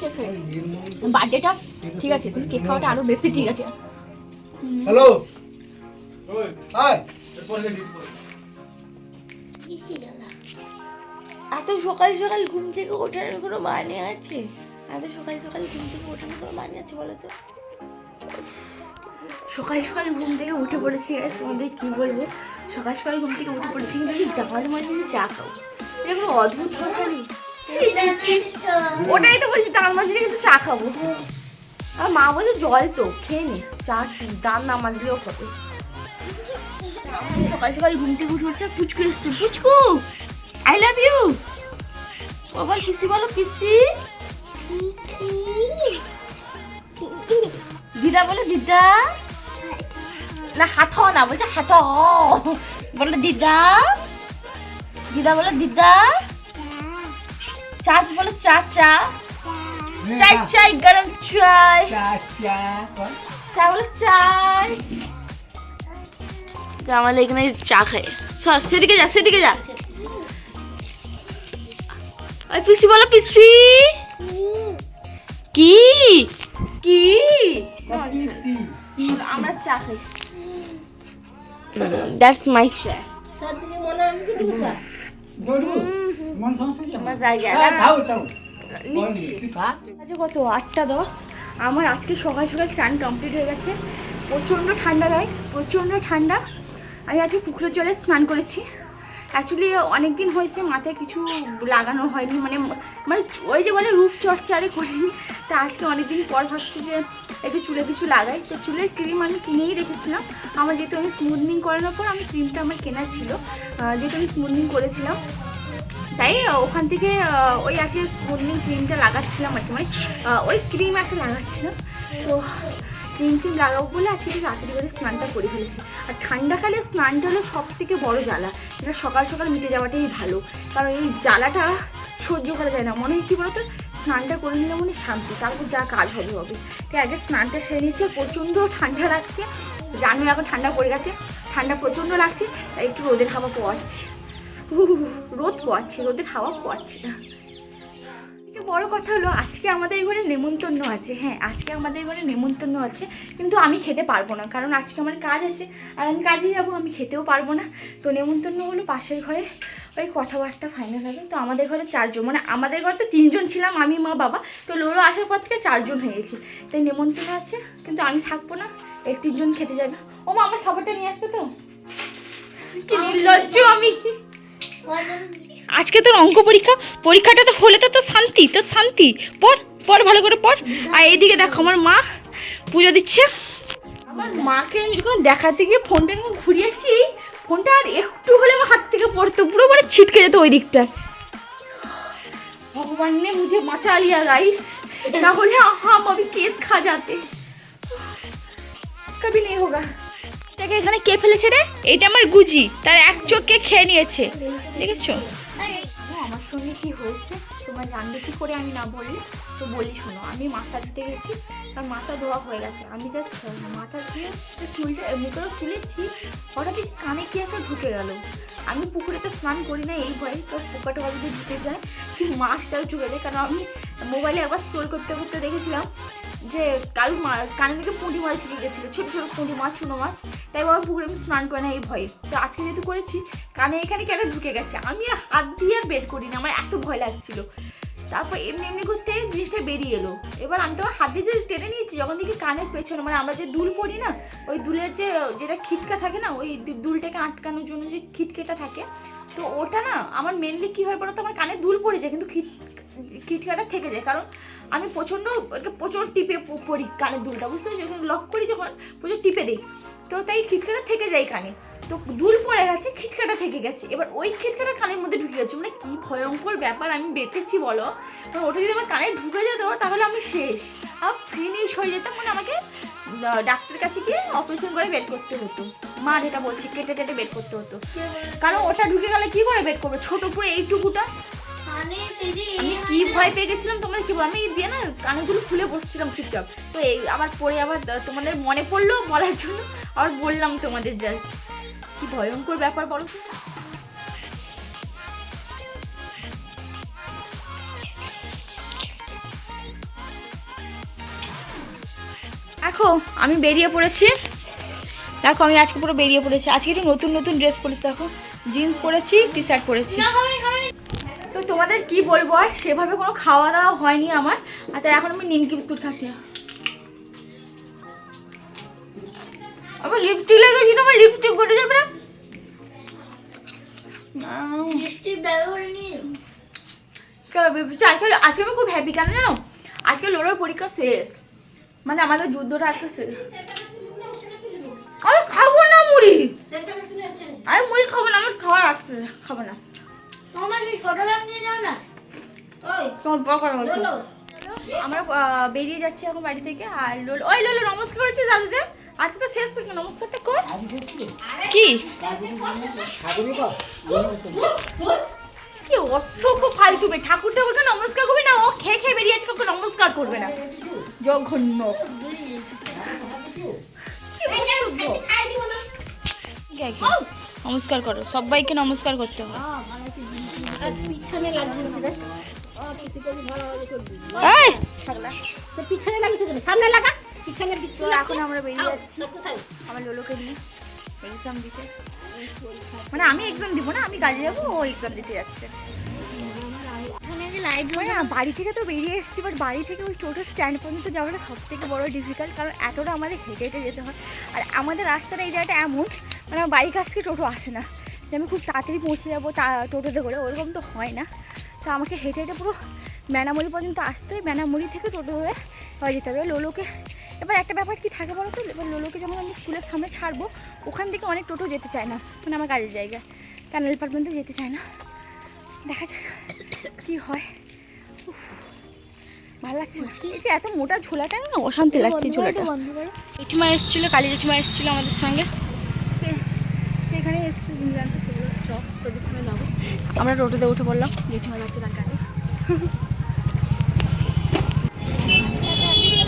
Cake খাই। বার্থডেটা ঠিক আছে কিন্তু কেক খাওয়াটা আরও বেশি ঠিক আছে। হ্যালো হাই এত সকাল সকাল ঘুম থেকে ওঠানোর কোনো মানে আছে? এত সকাল সকাল ঘুম থেকে ওঠানোর কোনো মানে আছে বলো তো? সকাল সকাল ঘুম থেকে উঠে পড়েছি guys, তোমাদের কি বলব? সকাল সকাল ঘুম থেকে উঠে পড়েছি কিন্তু আমি ডাল মাঝে চা খাব। এটা কোনো অদ্ভুত ছি, ছি। ওটাই তো বলছি ডাল মাঝে কিন্তু চা খাব। আর মা বলে জল তো, খেয়ে নি, চা ডাল না মাজলেও হবে। সকাল সকাল ঘুম থেকে উঠে উঠছে, পুচকু এসছে, পুচকু আই লাভ ইউ বাবা পিসি বলো পিসি দিদা বলে দিদা না, হাত না, বলছে হাত বলে, দিদা। দিদা বলে, দিদা। চাচ বলে চা চা চাই চাই গরম চাই। চা বলে চাই। তো আমাদের এখানে চা খায়। সর সেদিকে যা সেদিকে যা। ওই পিসি বলো পিসি। কি? কি? আমরা চা খাই। দ্যাটস মাই চা। মজা গেল আচ্ছা কত? আটটা দশ? আমার আজকে সকাল সকাল চান কমপ্লিট হয়ে গেছে। প্রচণ্ড ঠান্ডা গাইস প্রচণ্ড ঠান্ডা। আমি আজকে পুকুরের জলে স্নান করেছি। অ্যাকচুয়ালি অনেক দিন হয়েছে মাথায় কিছু লাগানো হয়নি। মানে মানে ওই যে বলে রূপচর্চা আরে করিনি। তা আজকে অনেকদিন পর ভাবছি যে একটু চুলে কিছু লাগাই। তো চুলের ক্রিম আমি কিনেই রেখেছিলাম। আমার যেহেতু আমি স্মুথনিং করানোর পর আমি ক্রিমটা আমার কেনা ছিল। যেহেতু আমি স্মুথনিং করেছিলাম। তাই ওখান থেকে ওই আছে স্মুথনিং ক্রিমটা লাগাচ্ছিলাম আর কি। মানে ওই ক্রিম একটা লাগাচ্ছিলাম তো ক্রিম টিম লাগাবো বলে আজকে রাত্রি করে স্নানটা করে ফেলেছি। আর ঠান্ডাকালে স্নানটা হলো সব থেকে বড়ো জ্বালা। এটা সকাল সকাল মিটে যাওয়াটাই ভালো। কারণ এই জ্বালাটা সহ্য করা যায় না। মনে হয় কি বলতো? স্নানটা করে নিলে মনে শান্তি। তারপর যা কাজ হবে হবে। তাই আগে স্নানটা সেরে নিয়েছে, প্রচণ্ড ঠান্ডা লাগছে। জানি এখন ঠান্ডা পড়ে গেছে, ঠান্ডা প্রচণ্ড লাগছে, তাই একটু রোদের হাওয়া পোয়াচ্ছি। রোদ পোয়াচ্ছে, রোদের হাওয়া পোয়াচ্ছে না। বড় কথা হলো আজকে আমাদের ঘরে নেমন্তন্ন আছে। হ্যাঁ আজকে আমাদের ঘরে নেমন্তন্ন আছে কিন্তু আমি খেতে পারব না কারণ আজকে আমার কাজ আছে আর আমি কাজে যাব আমি খেতেও পারব না। তো নেমন্তন্ন হলো পাশের ঘরে ওই কথাবার্তা ফাইনাল হবে। তো আমাদের ঘরে চারজন মানে আমাদের ঘরে তো তিনজন ছিলাম আমি মা বাবা। তো লোলো আসার পর থেকে চারজন হয়ে গেছি। তাই নেমন্তন্ন আছে কিন্তু আমি থাকব না এই তিনজন খেতে যাবে। ও মা আমার খাবারটা নিয়ে আসবে তো? কি নির্লজ্জ আমি। আজকে তোর অঙ্ক পরীক্ষা পরীক্ষাটা তো হলে তো তোর শান্তি তোর শান্তি। পড় পড় ভালো করে পড়। আর এইদিকে দেখো আমার মা পুজো দিচ্ছে। আমার মাকে আমি যখন দেখাতে গিয়ে ফোনটা যখন ঘুরিয়েছি ফোনটা আর একটু হলে আমার হাত থেকে পড়তো পুরো মানে ছিটকে যেত ওই দিকটা। ভগবান নে মুঝে বাঁচা লিয়া গাইস না হলে আহাম আমি কেস খা যাতে কবি নেই হোগা। এটাকে এখানে কে ফেলেছে রে? এটা আমার গুজি তার এক চোখকে খেয়ে নিয়েছে। দেখেছ? আমার সঙ্গে কি হয়েছে? তোমরা জানবে কি করে আমি না বললে? তো বলি, শোনো, আমি মাথা দিতে গেছি, আর মাথা ধোয়া হয়ে গেছে। আমি জাস্ট মাথা ধুয়ে চুলটা মুখেও তুলেছি হঠাৎই কানে কি একটা ঢুকে গেল। আমি পুকুরে তো স্নান করি না এই ভয়ে, তো পোকা টোকা যদি ঢুকে যায়, মাছটাও ঢুকে যায়, কারণ আমি মোবাইলে একবার স্টোর করতে করতে দেখেছিলাম যে কাল কানে দিকে পুঁটি মাছ ঢুকে গেছিল, ছোটো ছোটো পুঁটি মাছ, চুনো মাছ। তাই বাবা পুকুরে আমি স্নান করে না এই ভয়ে। তো আজকে যেহেতু করেছি, কানে এখানে কেন ঢুকে গেছে? আমি আর হাত দিয়ে আর বের করি না আমার এত ভয় লাগছিল। তারপর এমনি এমনি করতে জিনিসটা বেরিয়ে এলো। এবার আমি তো হাত দিয়ে যে টেনে নিয়েছি, যখন দেখি কানের পেছনে মানে আমরা যে দুল পরি না, ওই দুলের যে, যেটা খিটকা থাকে না, ওই দুলটাকে আটকানোর জন্য যে খিটকেটা থাকে, তো ওটা না, আমার মেনলি কী হয় বলো তো আমার কানে দুল পড়ে যায়, কিন্তু খিট খিটকাটা থেকে যায়। কারণ আমি প্রচণ্ড প্রচণ্ড টিপে পড়ি কানের দুলটা, বুঝতে পারছি? যখন লক করি যখন প্রচুর টিপে দিই। তো তাই খিটকাটা থেকে যায় কানে। তো দুল পড়ে গেছে খিটকাটা থেকে গেছে। এবার ওই খিটকাটা কানের মধ্যে ঢুকে গেছে। মানে কি ভয়ঙ্কর ব্যাপার, আমি বেঁচেছি, বলো। মানে ওটা যদি আমার কানে ঢুকে যেত, তাহলে আমি শেষ। আমার ফিনিশ হয়ে যেতাম মানে আমাকে ডাক্তারের কাছে গিয়ে অপারেশন করে বের করতে হতো। মা যেটা বলছে, কেটে কেটে বের করতে হতো। কারণ ওটা ঢুকে গেলে কী করে বের করবে? ছোটো পুরো এইটুকুটা আমি কি ভয় পেয়ে গেছিলাম? তোমাদের কি আমি দিয়ে না কানগুলো খুলে বসছিলাম চুপচাপ। তো এই আবার পরে আবার তোমাদের মনে পড়ল বলার জন্য আবার বললাম তোমাদের জাস্ট কি ভয়ঙ্কর ব্যাপার বলো দেখো আমি বেরিয়ে পড়েছি। দেখো আমি আজকে পুরো বেরিয়ে পড়েছি। আজকে একটু নতুন নতুন ড্রেস পরেছি দেখো। জিন্স পরেছি টি শার্ট পরেছি তোমাদের কি বলব আর? সেভাবে কোনো খাওয়া দাওয়া হয়নি আমার। আর তাই এখন আমি নিমকি বিস্কুট খাচ্ছি। আমার লিপস্টিক লেগেছিল আমার লিপস্টিক গটে যাবে না? আজকে আজকে আমি খুব হ্যাপি কেন জানো? আজকে লোলোর পরীক্ষা শেষ। মানে আমাদের যুদ্ধটা আজকে শেষ। আমি খাব না মুড়ি। আমি মুড়ি খাব না আমার খাবার আসবে না, না। তোমার আমরা বেরিয়ে যাচ্ছি এখন বাড়ি থেকে। আর লোল ওই লোলো নমস্কার করেছি দাদুদের। আজকে তো শেষ পরীক্ষা নমস্কারটা কর। কি? কি অসভ্য ফালতু বে ঠাকুর ঠাকুরকে নমস্কার করবে না ও খেয়ে খেয়ে বেরিয়ে আজকে নমস্কার করবে না। জঘন্য। নমস্কার করো সবাইকে নমস্কার করতে হয়। পিছনে লাগিয়েছে কেন সামনে লাগা পিছনে পিছনে এখন আমরা বেরিয়ে যাচ্ছি আমার লোলোকে নিয়ে এক্সাম দিতে মানে আমি এক্সাম দিব না, আমি কাজে যাব, ও এক্সাম দিতে যাচ্ছে। মানে বাড়ি থেকে তো বেরিয়ে এসেছি বাট বাড়ি থেকে ওই টোটো স্ট্যান্ড পর্যন্ত যাওয়াটা সব থেকে বড় ডিফিকাল্ট কারণ এতটা আমাদের হেঁটে হেঁটে যেতে হয়। আর আমাদের রাস্তার এই জায়গাটা এমন মানে কাছ থেকে টোটো আসে না। যে আমি খুব তাড়াতাড়ি পৌঁছে যাব তা টোটোতে করে ওরকম তো হয় না। তো আমাকে হেঁটে হেঁটে পুরো ম্যানামুড়ি পর্যন্ত আসতে হয় ম্যানামুড়ি থেকে টোটো ধরে বাড়ি যেতে হবে। লোলোকে এবার একটা ব্যাপার কি থাকে বলো তো? এবার লোলোকে যখন আমি স্কুলের সামনে ছাড়বো ওখান থেকে অনেক টোটো যেতে চায় না মানে আমার কাজের জায়গায়। ক্যানেল পর্যন্ত যেতে চায় না। দেখা যাক কি হয়। ভালো লাগছে না। এই যে এত মোটা ঝোলাটা না অশান্তি লাগছে ঝোলাটা। জেঠিমা এসেছিল কালী জেঠিমা এসেছিল আমাদের সঙ্গে। সেখানে এসেছিল জিম জানতে চক তোদের সঙ্গে যাব। আমরা টোটোতে উঠে পড়লাম। জেঠিমা যাচ্ছে তার গাড়ি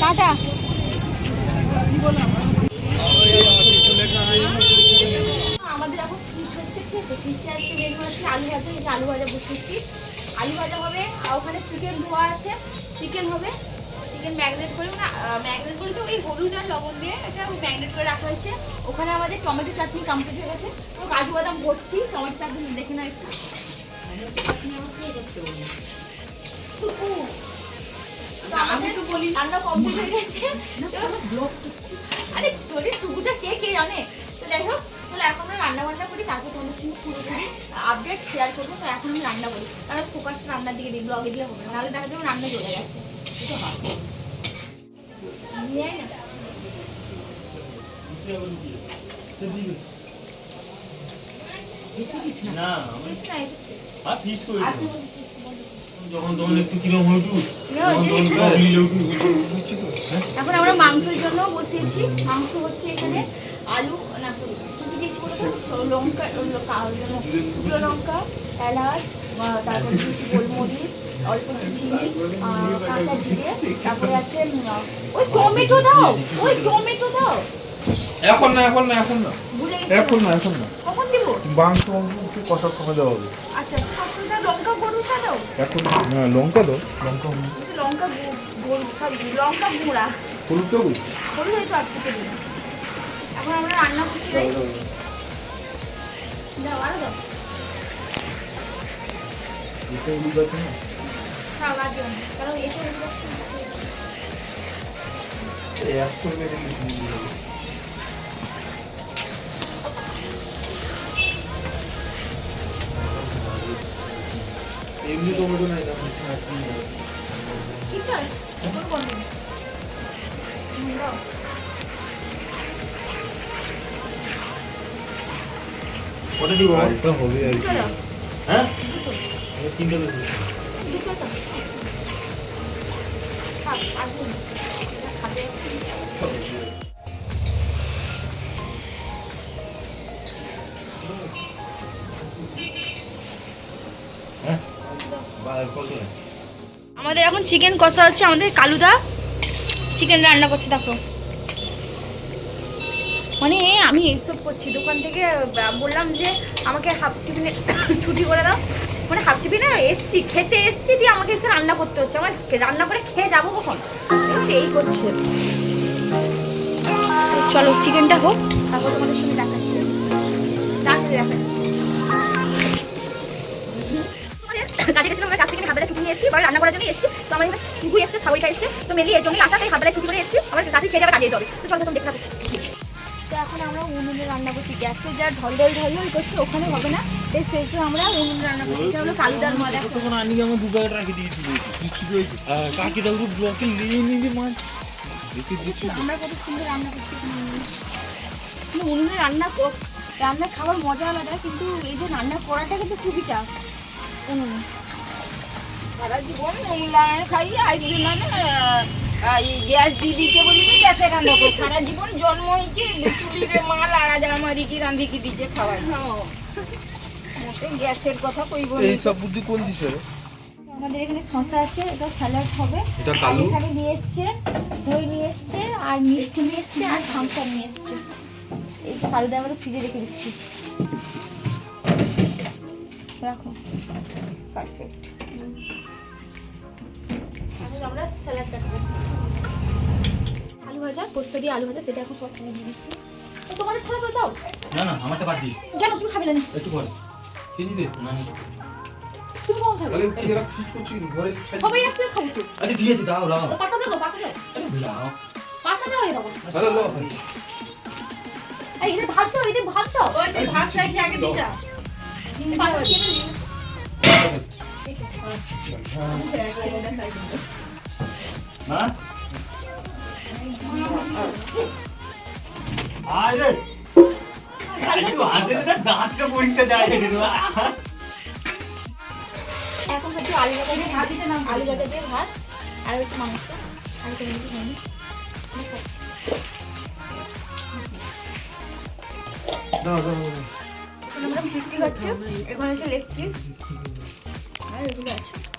টাটা। আমাদের এখন ফিস্ট হচ্ছে ঠিক আছে? ফিস্টে আজকে আলু ভাজা যে আলু ভাজা বসেছি আলু ভাজা হবে আর ওখানে চিকেন ধোয়া আছে। চিকেন হবে চিকেন ম্যাগনেট করে মানে ম্যাগনেট বলতে ওই হলুদ আর লবণ দিয়ে এটা ম্যাগনেট করে রাখা হয়েছে। ওখানে আমাদের টমেটো চাটনি কমপ্লিট হয়ে গেছে। তো কাজু বাদাম ভর্তি টমেটো চাটনি দেখে না একটু রান্না কমপ্লিট হয়ে গেছে। আরে কে কে জানে? তো যাই হোক তাহলে এখন আমরা রান্না বান্না করি তারপর তোমাদের সঙ্গে পুরো আপডেট শেয়ার করব তো এখন আমি রান্না করি। কারণ ফোকাসটা রান্নার দিকে দিই ব্লগে দিলে হবে না। নাহলে দেখা যাবে রান্না চলে গেছে। এখন আমরা মাংসের জন্য বসিয়েছি মাংস হচ্ছে এখানে আলু না sorry, কি কি দিয়েছি বলতো? স- লঙ্কা শুকনো লঙ্কা এলাচ তারপর গোলমরিচ অল্প একটু চিনি কাঁচা জিরে তারপরে আছে ওই টমেটো দাও ওই টমেটো দাও। এখন না এখন না এখন না। এখন না এখন না। কখন দিব? মাংস মাংস সময় দেওয়া হবে। আচ্ছা সবটা লঙ্কা গরুটা দাও। এখন না লঙ্কা দাও। লঙ্কা লঙ্কা সরি লঙ্কা গুঁড়া। হলুদ দেবো হলুদ হয়তো আছে তো এখন আমরা রান্না করছি দাও আরও দাও। হলুদ আছে না? খাও আর দিও না। কারণ যাবে। এমনি টমেটো নাই দাম ঠিক আছে এখন কোন। ওটা এটা হবে আর কি। হ্যাঁ এই তিনটে আমাদের এখন চিকেন কষা হচ্ছে, আমাদের কালুদা চিকেন রান্না করছে, দেখো। মানে আমি এইসব করছি, দোকান থেকে বললাম যে আমাকে হাফ টিফিনে ছুটি করে দাও। মানে হাফ টিফিনে এসছি, খেতে এসছি, দিয়ে আমাকে এসে রান্না করতে হচ্ছে। আমার রান্না করে খেয়ে যাব কখন? এই করছে। চলো, চিকেনটা হোক, তারপর তোমাদের সঙ্গে দেখাচ্ছি। তাড়াতাড়ি দেখাচ্ছি। কাজে গেছিলাম আমরা কাছ থেকে হাতবেলা ছুটি নিয়ে এসেছি, এবার রান্না করার জন্য এসেছি। তো আমার এখানে শিবু এসছে সাবরিকা এসছে। তো মেনলি এর জন্যই আসা তাই হাতবেলা ছুটি করে এসেছি। আমার কাছে খেয়ে যাবে, কাজে যেতে হবে তো চলো তখন দেখতে এখন আমরা উনুনে রান্না করছি। গ্যাসে যা ঢল ঢল ঢল ঢল করছে ওখানে হবে না। এই শেষে আমরা উনুনে রান্না করছি। এটা হলো কালুদার মা দেখো তখন আনি আমার দু প্যাকেট রাখি দিয়েছি। কাকি দাও ব্লকে নিয়ে নিয়ে মাছ দেখে দিচ্ছি। আমরা কত সুন্দর রান্না করছি উনুনে। কিন্তু উনুনে রান্না কর- রান্না খাওয়ার মজা আলাদা কিন্তু এই যে রান্না করাটা কিন্তু খুবই টাফ উনুনে সারা জীবন মহিলায় খাই আর না গ্যাস দিদিকে বলি যে গ্যাসে রান্না করে। সারা জীবন জন্ম হয়েছে চুলিরে মা লাড়া জামারি কি রান্ধি কি দিতে খাওয়াই মোটে গ্যাসের কথা কইব এই সব বুদ্ধি কোন দিছে আমাদের এখানে শশা আছে এটা স্যালাড হবে। এখানে নিয়ে এসছে দই নিয়ে এসছে আর মিষ্টি নিয়ে এসছে আর থামসাপ নিয়ে এসছে। এই যে কালুদা আমরা ফ্রিজে রেখে দিচ্ছি। রাখো। পারফেক্ট। আমরা স্যালাডটা খাব। আলু ভাজা পোস্ত দিয়ে আলু ভাজা সেটা এখন সব তুলে দিয়ে দিচ্ছি। তো তোমাদের ছাড়া তো যাও না না আমারটা বাদ দিই। জানো তুমি খাবে না একটু পরে। কিনি দে না না তুমি কখন খাবে? তাহলে এরা ফিস করছি ঘরে খাই। সবাই একসাথে খাব। তো আচ্ছা ঠিক আছে দাও দাও। তো পাতা দাও পাতা দাও। দাও। পাতা দাও এরকম তাহলে লো এই ভাত দাও ভাত দাও। আরে ভাত চাইছি আগে পাতা নিবি। মা আরে! একটু হাতে না দাঁতটা পরিষ্কার দেওয়া যায় এখন একটু আলু ভাজা দিয়ে ভাত দিতে নাম আলু ভাজা দিয়ে ভাত আর হচ্ছে মাংস। আর কোনো কিছু হয়নি দাও দাও দাও। এখন আমরা ফিফটি খাচ্ছি। এখানে হচ্ছে লেগ পিস। আর এগুলো আছে।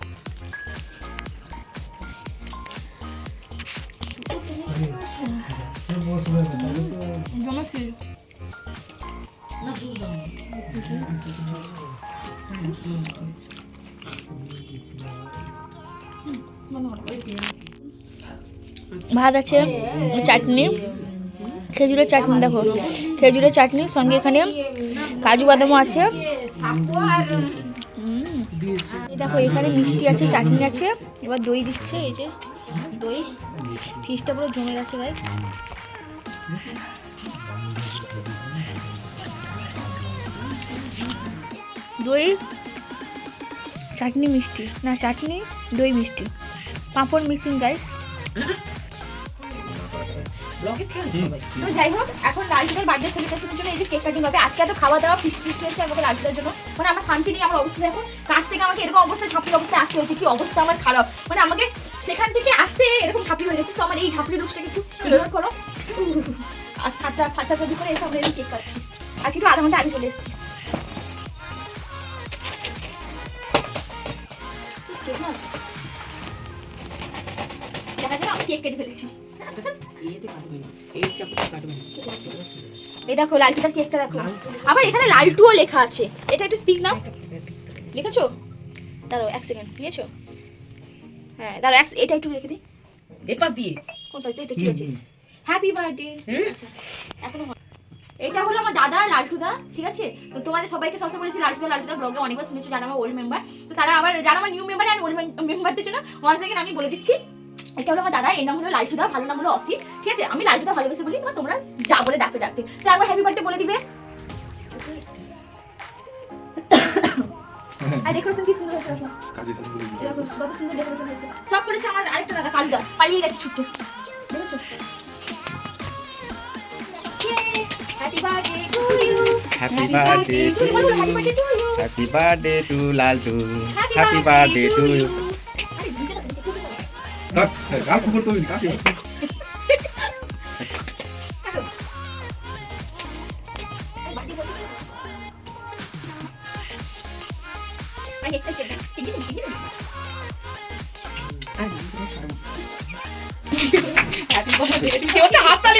ভাত আছে, চাটনি, খেজুরের চাটনি, দেখো। খেজুরের চাটনি, সঙ্গে এখানে কাজু বাদামও আছে। দেখো, এখানে মিষ্টি আছে, চাটনি আছে। এবার দই দিচ্ছে, এই যে দই। ফিশটা পুরো জমে গেছে গাইস দই চাটনি মিষ্টি। না চাটনি দই মিষ্টি। পাঁপড় মিক্সিং গাইস তো যাই হোক এখন বার্থডে সেলিব্রেশনের জন্য এই যে কেক কাটিং হবে আজকে এত খাওয়া দাওয়া ফিস্ট ফিস্ট হয়েছে আমাকে জন্য। মানে আমার শান্তি নেই আমার অবস্থা দেখো। কাছ থেকে আমাকে এরকম অবস্থায় ছাপড়ি অবস্থায় আসতে হয়েছে কি অবস্থা আমার খারাপ। মানে আমাকে সেখান থেকে আসতে এরকম ছাপড়ি হয়ে গেছে তো আমার এই ছাপড়ি লুকসটাকে একটু ইগনোর করো। আর সাতটা সাত সাত করে এসে আমরা কেক কাটছি আজকে একটু আধা ঘণ্টা আগে চলে এসেছি। না দেখা যাবে আমি কেক কেটে ফেলেছি। এই দেখো লালটুটার কেকটা দেখো। আবার এখানে লালটুও লেখা আছে। এটা একটু স্পিক নাও। লিখেছো? দাঁড়াও এক সেকেন্ড নিয়েছো হ্যাঁ দাঁড়াও এক এটা একটু রেখে দিই। এপাশ দিয়ে। কোন পাশে এটা ঠিক আছে। হ্যাপি বার্থডে এখনও এটা হলো আমার দাদা লালটুদা ঠিক আছে? তো তোমাদের সবাইকে সবসময় বলেছি লালটুদা লালটুদা ব্লগে অনেকবার শুনেছো যারা আমার ওল্ড মেম্বার তো তারা আবার যারা আমার নিউ মেম্বার অ্যান্ড ওল্ড মেম্বারদের জন্য ওয়ান সেকেন্ড আমি বলে দিচ্ছি। এটা হলো আমার দাদা এর নাম হলো লালটুদা ভালো নাম হলো অসি ঠিক আছে? আমি লালটুদা ভালোবেসে বলি তোমার তোমরা যা বলে ডাকতে ডাকতে তো একবার হ্যাপি বার্থডে বলে দিবে। আর ডেকোরেশন কি সুন্দর হয়েছে। এরকম কত সুন্দর ডেকোরেশন হয়েছে। সব করেছে আমার আরেকটা দাদা কালুদা পালিয়ে গেছে ছুটতে। দেখেছ? Birthday to you Happy birthday to you Happy birthday to Laltu. Happy Happy birthday to you. আরে নিচে দাও, নিচে দাও। কাট কাট করতে হবে কাকে কাটো। আরে বাটি বলতে হবে। আমি excited। টিকি টিকি টিকি। হ্যাপি বার্থডে কেউ তো হাততালি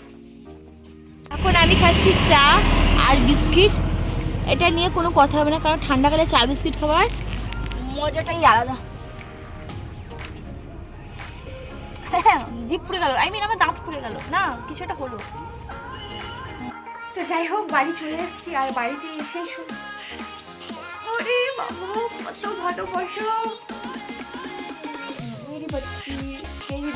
এখন আমি খাচ্ছি চা আর বিস্কিট। এটা নিয়ে কোনো কথা হবে না, কারণ ঠান্ডাকালে চা, বিস্কিট খাওয়ার মজাটাই আলাদা। জিপ পুড়ে গেল। আই মিন আমার দাঁত পুড়ে গেল। না, কিছু একটা হলো তো যাই হোক, বাড়ি চলে এসেছি আর বাড়িতে এসে শুন কত মেরি বেটি, মেরি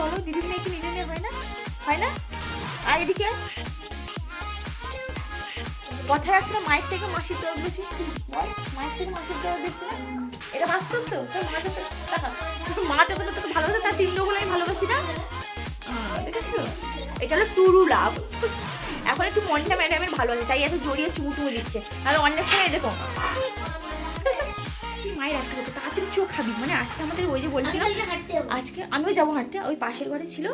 বলো, দিদি মেয়ে কি নিজে হয় না? হয় না? আর এদিকে। কথায় আছে না, মায়ের থেকে মাসির দর বেশি। মায়ের থেকে মাসির দর বেশি না? এটা বাস্তব তো? তোর মা যত টাকা। তোর মা যতটা তোকে ভালোবাসে, তার তিনগুলো আমি ভালোবাসি, না? দেখেছ এটা হলো? True love. এখন একটু মনটা ম্যাডামের ভালো আছে, তাই এত জড়িয়ে চুমু দিচ্ছে। তাহলে অনেক সময় দেখো। মায়ের একটা বলছে তাড়াতাড়ি চোখ খাবি। মানে আজকে আমাদের ওই যে বলছিলাম আজকে আমিও যাব হাঁটতে। ওই পাশের ঘরে ছিল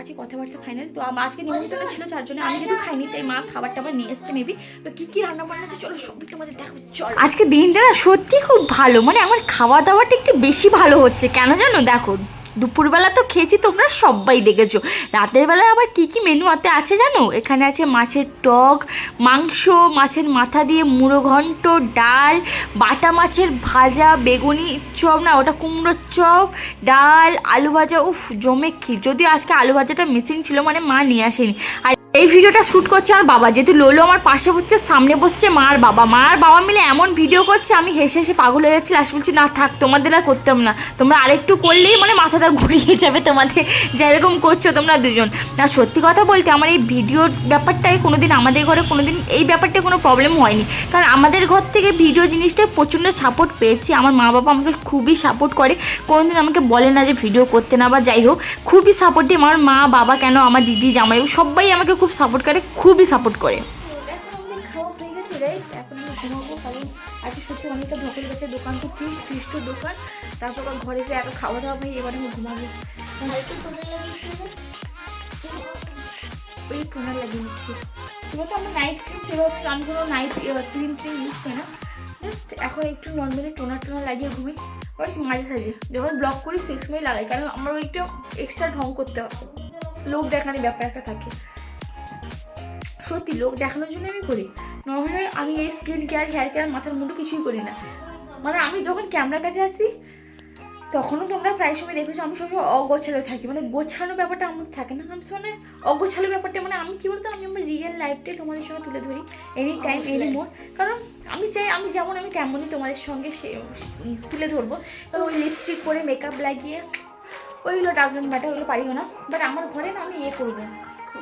আজকে কথাবার্তা ফাইনাল তো আজকে নিমন্ত্রণ ছিল চারজনে আমি যেহেতু খাইনি তাই মা খাবার টাবার নিয়ে এসছে মেবি তো কী কী রান্না বান্না আছে? চলো সবই তোমাদের দেখো চলো। আজকে দিনটা না সত্যি খুব ভালো। মানে আমার খাওয়া দাওয়াটা একটু বেশি ভালো হচ্ছে। কেন জানো? দেখো দুপুরবেলা তো খেয়েছি, তোমরা সবাই দেখেছ। রাতের বেলায় আবার কী কী মেনু আতে আছে জানো? এখানে আছে মাছের টক, মাংস, মাছের মাথা দিয়ে মুড়ো ঘন্ট, ডাল, বাটা মাছের ভাজা, বেগুনি চপ, না ওটা কুমড়োর চপ, ডাল, আলু ভাজা, উফ, জমে ক্ষীর। যদিও আজকে আলু ভাজাটা মিসিং ছিল মানে মা নিয়ে আসেনি। আর এই ভিডিওটা শ্যুট করছে আমার বাবা, যেহেতু লোলো আমার পাশে বসছে, সামনে বসছে মা আর বাবা। মা আর বাবা মিলে এমন ভিডিও করছে, আমি হেসে হেসে পাগল হয়ে যাচ্ছি লাস্ট বলছি, না, থাক, তোমাদের আর করতাম না। তোমরা আরেকটু করলেই মানে মাথাটা ঘুরিয়ে যাবে তোমাদের। যেরকম করছ তোমরা দুজন। না, সত্যি কথা বলতে আমার এই ভিডিওর ব্যাপারটাই কোনো দিন আমাদের ঘরে কোনো দিন এই ব্যাপারটা কোনো প্রবলেম হয়নি। কারণ আমাদের ঘর থেকে ভিডিও জিনিসটাই প্রচণ্ড সাপোর্ট পেয়েছি। আমার মা বাবা আমাকে খুবই সাপোর্ট করে। কোনো দিন আমাকে বলে না যে ভিডিও করতে না বা যাই হোক, খুবই সাপোর্টিভ আমার মা, বাবা কেন আমার দিদি জামাই সবাই আমাকে খুব সাপোর্ট করে, খুবই সাপোর্ট করে। এখন ঘুমাবো কারণ আজকে সত্যি অনেকটা দোকান তারপর ঘরে এত খাওয়া দাওয়া ওই নাইট ক্রিম নাইট না এখন একটু নর্মালি টোনার টোনার লাগিয়ে ঘুমি আবার মাঝে সাঝে যখন ব্লক করি সেই সময় লাগাই কারণ আমার ওইটা এক্সট্রা ঢং করতে হবে লোক দেখানোর ব্যাপার একটা থাকে। সত্যি লোক দেখানোর জন্য আমি করি। নর্মালি আমি এই স্কিন কেয়ার হেয়ার কেয়ার মাথার মুন্ডু কিছুই করি না। মানে আমি যখন ক্যামেরার কাছে আসি তখনও তোমরা প্রায় সময় দেখেছ আমি সবসময় অগোছালো থাকি। মানে গোছানো ব্যাপারটা আমার থাকে না। আমি মানে অগোছালো ব্যাপারটা মানে আমি কী বলতো আমি আমার রিয়েল লাইফটাই তোমাদের সঙ্গে তুলে ধরি এনি টাইম এনি মোর কারণ আমি চাই আমি যেমন আমি তেমনই তোমাদের সঙ্গে সে তুলে ধরবো। তো ওই লিপস্টিক পরে মেকআপ লাগিয়ে ওইগুলো ডাজমেন্ট ম্যাটার ওইগুলো পারিও না। বাট আমার ঘরে না আমি ইয়ে করব।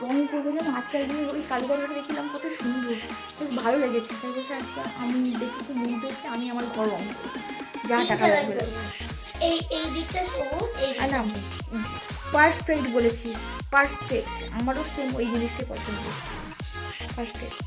রং করব যেন আজকাল দিনে ওই কালো কালোটা দেখলাম কত সুন্দর। বেশ ভালো লেগেছে। তাই বলছে আজকে আমি দেখি খুব মন হচ্ছে আমি আমার ঘর রং যা টাকা লাগবে। লাগবে। এই এই দিকটা সবুজ এই না পারফেক্ট বলেছি পারফেক্ট আমারও সেম ওই জিনিসটাই পছন্দ। পারফেক্ট